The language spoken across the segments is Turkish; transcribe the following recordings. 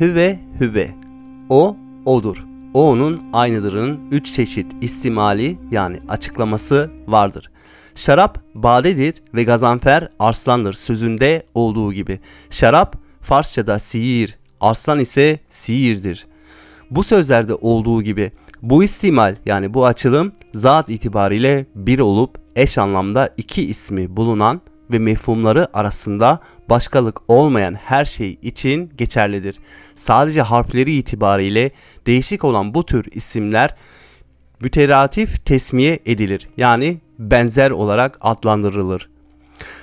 Hüve hüve. O odur. O onun aynıdırın üç çeşit istimali yani açıklaması vardır. Şarap badedir ve gazanfer arslandır sözünde olduğu gibi. Şarap Farsçada sihir, arslan ise sihirdir. Bu sözlerde olduğu gibi bu istimal yani bu açılım zat itibariyle bir olup eş anlamda iki ismi bulunan ve mefhumları arasında başkalık olmayan her şey için geçerlidir. Sadece harfleri itibariyle değişik olan bu tür isimler müteratif tesmiye edilir. Yani benzer olarak adlandırılır.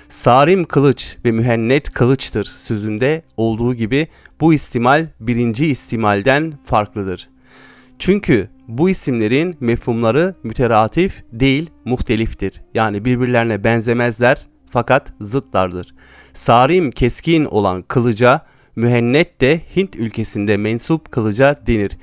Sarim kılıç ve mühennet kılıçtır sözünde olduğu gibi bu istimal birinci istimalden farklıdır. Çünkü bu isimlerin mefhumları müteratif değil muhteliftir. Yani birbirlerine benzemezler fakat zıtlardır. Sarim keskin olan kılıca, mühennet de Hint ülkesinde mensup kılıca denir.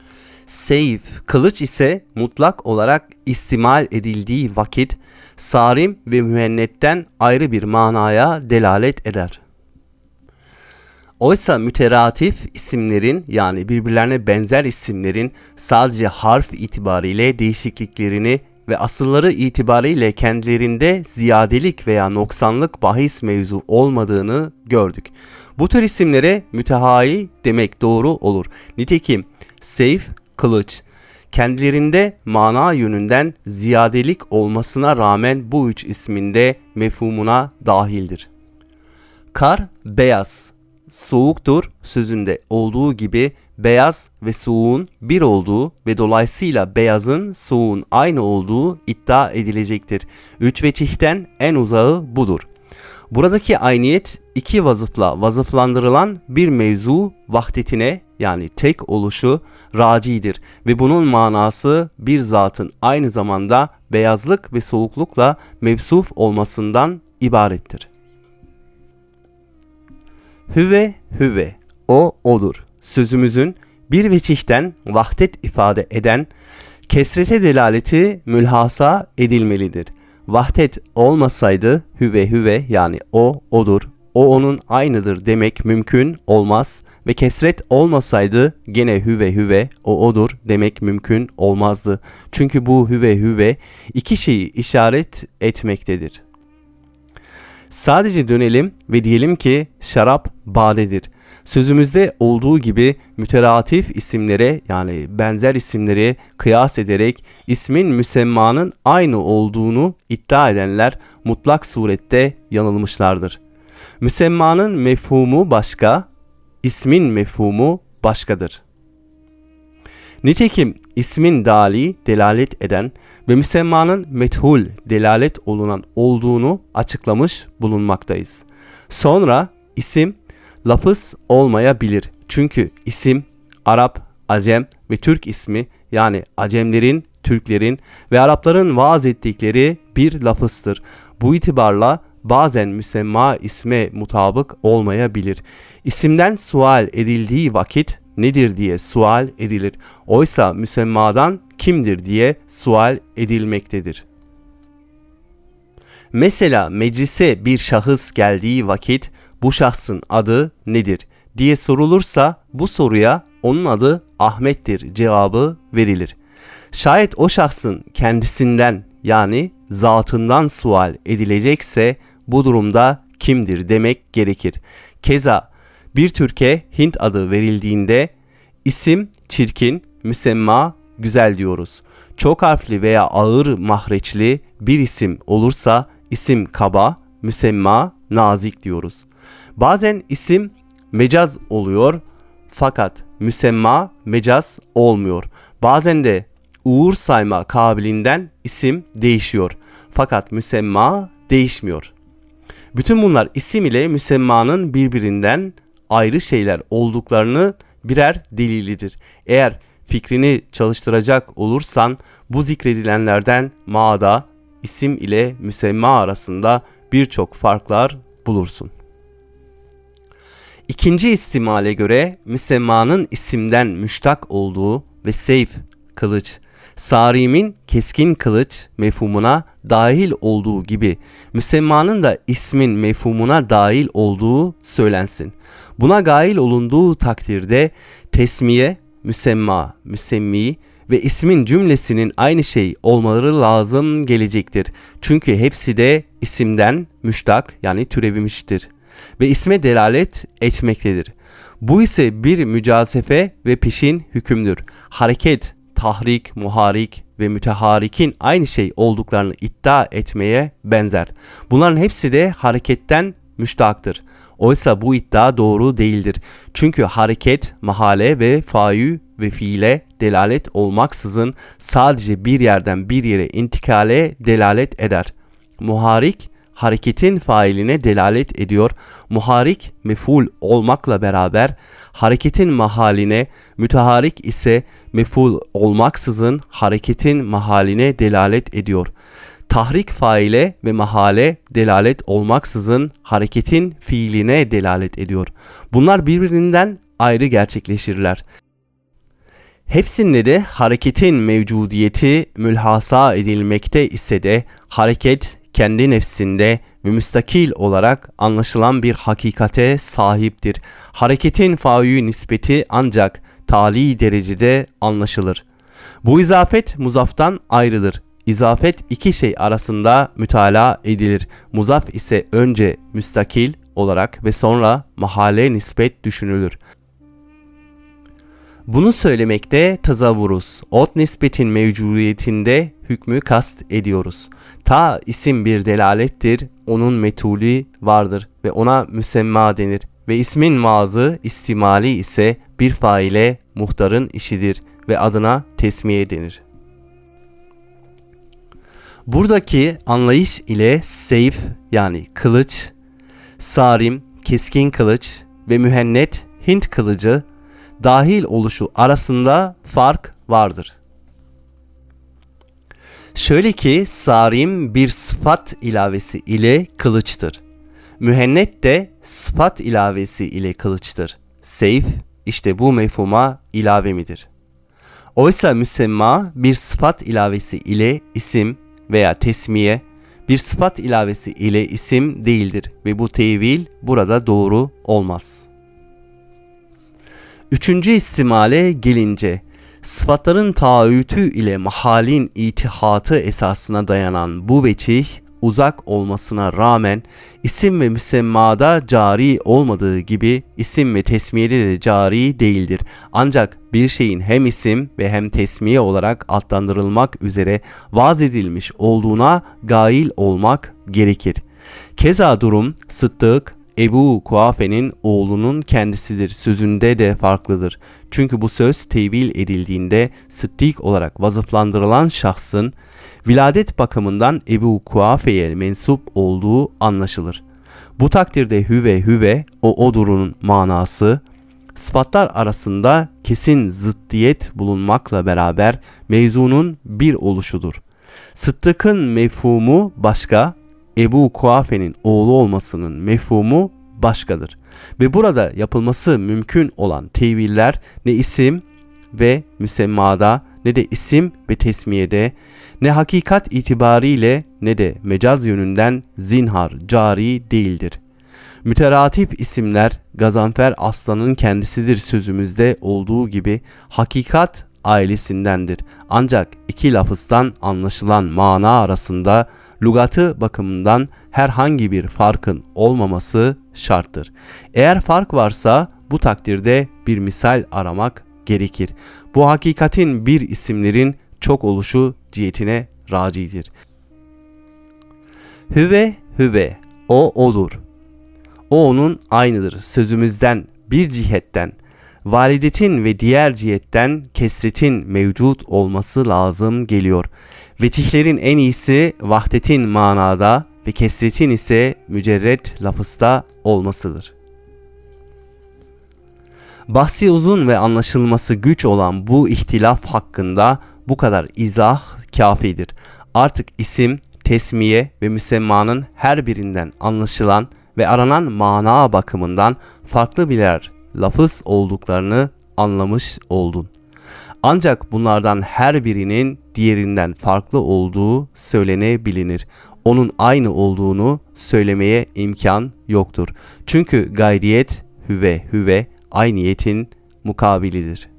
Seyf, kılıç ise mutlak olarak istimal edildiği vakit sarim ve mühennetten ayrı bir manaya delalet eder. Oysa müteratif isimlerin yani birbirlerine benzer isimlerin sadece harf itibariyle değişikliklerini ve asılları itibariyle kendilerinde ziyadelik veya noksanlık bahis mevzu olmadığını gördük. Bu tür isimlere mütehayi demek doğru olur. Nitekim seyf, kılıç, kendilerinde mana yönünden ziyadelik olmasına rağmen bu üç isminde mefhumuna dahildir. Kar beyaz, soğuktur sözünde olduğu gibi beyaz ve soğuğun bir olduğu ve dolayısıyla beyazın soğuğun aynı olduğu iddia edilecektir. Üç veçihten en uzağı budur. Buradaki ayniyet iki vazıfla vazıflandırılan bir mevzu vahdetine yani tek oluşu racidir ve bunun manası bir zatın aynı zamanda beyazlık ve soğuklukla mevsuf olmasından ibarettir. Hüve hüve o odur. Sözümüzün bir veçihten vahdet ifade eden kesrete delaleti mülhasa edilmelidir. Vahdet olmasaydı hüve hüve yani o odur, o onun aynıdır demek mümkün olmaz ve kesret olmasaydı gene hüve hüve o odur demek mümkün olmazdı. Çünkü bu hüve hüve iki şeyi işaret etmektedir. Sadece dönelim ve diyelim ki şarap badedir. Sözümüzde olduğu gibi müteratif isimlere yani benzer isimleri kıyas ederek ismin müsemmanın aynı olduğunu iddia edenler mutlak surette yanılmışlardır. Müsemmanın mefhumu başka, ismin mefhumu başkadır. Nitekim ismin dali delalet eden ve müsemmanın methul delalet olunan olduğunu açıklamış bulunmaktayız. Sonra isim lafız olmayabilir. Çünkü isim Arap, Acem ve Türk ismi yani Acemlerin, Türklerin ve Arapların vaaz ettikleri bir lafızdır. Bu itibarla bazen müsemma isme mutabık olmayabilir. İsimden sual edildiği vakit nedir diye sual edilir. Oysa müsemmadan kimdir diye sual edilmektedir. Mesela meclise bir şahıs geldiği vakit bu şahsın adı nedir diye sorulursa bu soruya onun adı Ahmet'tir cevabı verilir. Şayet o şahsın kendisinden yani zatından sual edilecekse bu durumda kimdir demek gerekir. Keza bir Türkiye Hint adı verildiğinde isim çirkin, müsemma güzel diyoruz. Çok harfli veya ağır mahreçli bir isim olursa isim kaba, müsemma nazik diyoruz. Bazen isim mecaz oluyor fakat müsemma mecaz olmuyor. Bazen de uğur sayma kabilinden isim değişiyor fakat müsemma değişmiyor. Bütün bunlar isim ile müsemmanın birbirinden ayrı şeyler olduklarını birer delilidir. Eğer fikrini çalıştıracak olursan bu zikredilenlerden ma'da isim ile müsemma arasında birçok farklar bulursun. İkinci istimale göre müsemmanın isimden müştak olduğu ve seyf, kılıç, Sarim'in keskin kılıç mefhumuna dahil olduğu gibi müsemmanın da ismin mefhumuna dahil olduğu söylensin. Buna gail olunduğu takdirde tesmiye, müsemma, müsemmi ve ismin cümlesinin aynı şey olmaları lazım gelecektir. Çünkü hepsi de isimden müştak yani türebilmiştir ve isme delalet etmektedir. Bu ise bir mücasefe ve peşin hükümdür. Hareket, tahrik, muharik ve müteharikin aynı şey olduklarını iddia etmeye benzer. Bunların hepsi de hareketten müştaktır. Oysa bu iddia doğru değildir. Çünkü hareket, mahale ve fayu ve fiile delalet olmaksızın sadece bir yerden bir yere intikale delalet eder. Muharik hareketin failine delalet ediyor. Muharik meful olmakla beraber hareketin mahaline, müteharik ise meful olmaksızın hareketin mahaline delalet ediyor. Tahrik faile ve mahale delalet olmaksızın hareketin fiiline delalet ediyor. Bunlar birbirinden ayrı gerçekleşirler. Hepsinde de hareketin mevcudiyeti mülhasa edilmekte ise de hareket kendi nefsinde müstakil olarak anlaşılan bir hakikate sahiptir. Hareketin fayu nispeti ancak tali derecede anlaşılır. Bu izafet muzaftan ayrıdır. İzafet iki şey arasında mütalaa edilir. Muzaf ise önce müstakil olarak ve sonra mahale nispet düşünülür. Bunu söylemekte tazavvuruz. Ot nispetin mevcudiyetinde hükmü kast ediyoruz. Ta isim bir delalettir, onun metulü vardır ve ona müsemma denir. Ve ismin mazı istimali ise bir faile muhtarın işidir ve adına tesmiye denir. Buradaki anlayış ile seyf yani kılıç, sarim, keskin kılıç ve mühennet Hint kılıcı dahil oluşu arasında fark vardır. Şöyle ki sarim bir sıfat ilavesi ile kılıçtır. Mühennet de sıfat ilavesi ile kılıçtır. Seyf işte bu mefhuma ilave midir? Oysa müsemma bir sıfat ilavesi ile isim veya tesmiye bir sıfat ilavesi ile isim değildir ve bu tevil burada doğru olmaz. Üçüncü istimale gelince sıfatların taahhütü ile mahalin itihatı esasına dayanan bu veçih uzak olmasına rağmen isim ve müsemmada cari olmadığı gibi isim ve tesmiyede de cari değildir. Ancak bir şeyin hem isim ve hem tesmiye olarak adlandırılmak üzere vaz edilmiş olduğuna gail olmak gerekir. Keza durum Sıddık, Ebu Kuafe'nin oğlunun kendisidir sözünde de farklıdır. Çünkü bu söz tevil edildiğinde Sıddık olarak vazıflandırılan şahsın viladet bakımından Ebu Kuafe'ye mensup olduğu anlaşılır. Bu takdirde hüve hüve o odurun manası sıfatlar arasında kesin zıddiyet bulunmakla beraber mevzunun bir oluşudur. Sıddık'ın mefhumu başka, Ebu Kuafe'nin oğlu olmasının mefhumu başkadır. Ve burada yapılması mümkün olan teviller ne isim ve müsemmada ne de isim ve tesmiyede ne hakikat itibariyle ne de mecaz yönünden zinhar cari değildir. Müteratip isimler Gazanfer Aslan'ın kendisidir sözümüzde olduğu gibi hakikat ailesindendir. Ancak iki lafızdan anlaşılan mana arasında lugatı bakımından herhangi bir farkın olmaması şarttır. Eğer fark varsa bu takdirde bir misal aramak gerekir. Bu hakikatin bir isimlerin çok oluşu cihetine racidir. Hüve hüve o odur. O onun aynıdır sözümüzden bir cihetten validetin ve diğer cihetten kesretin mevcut olması lazım geliyor. Vetihlerin en iyisi vahdetin manada ve kesretin ise mücerret lafızda olmasıdır. Bahsi uzun ve anlaşılması güç olan bu ihtilaf hakkında bu kadar izah kafidir. Artık isim, tesmiye ve müsemmanın her birinden anlaşılan ve aranan mana bakımından farklı birer lafız olduklarını anlamış oldun. Ancak bunlardan her birinin diğerinden farklı olduğu söylenebilinir. Onun aynı olduğunu söylemeye imkan yoktur. Çünkü gayriyet hüve hüve aynıyetin mukabilidir.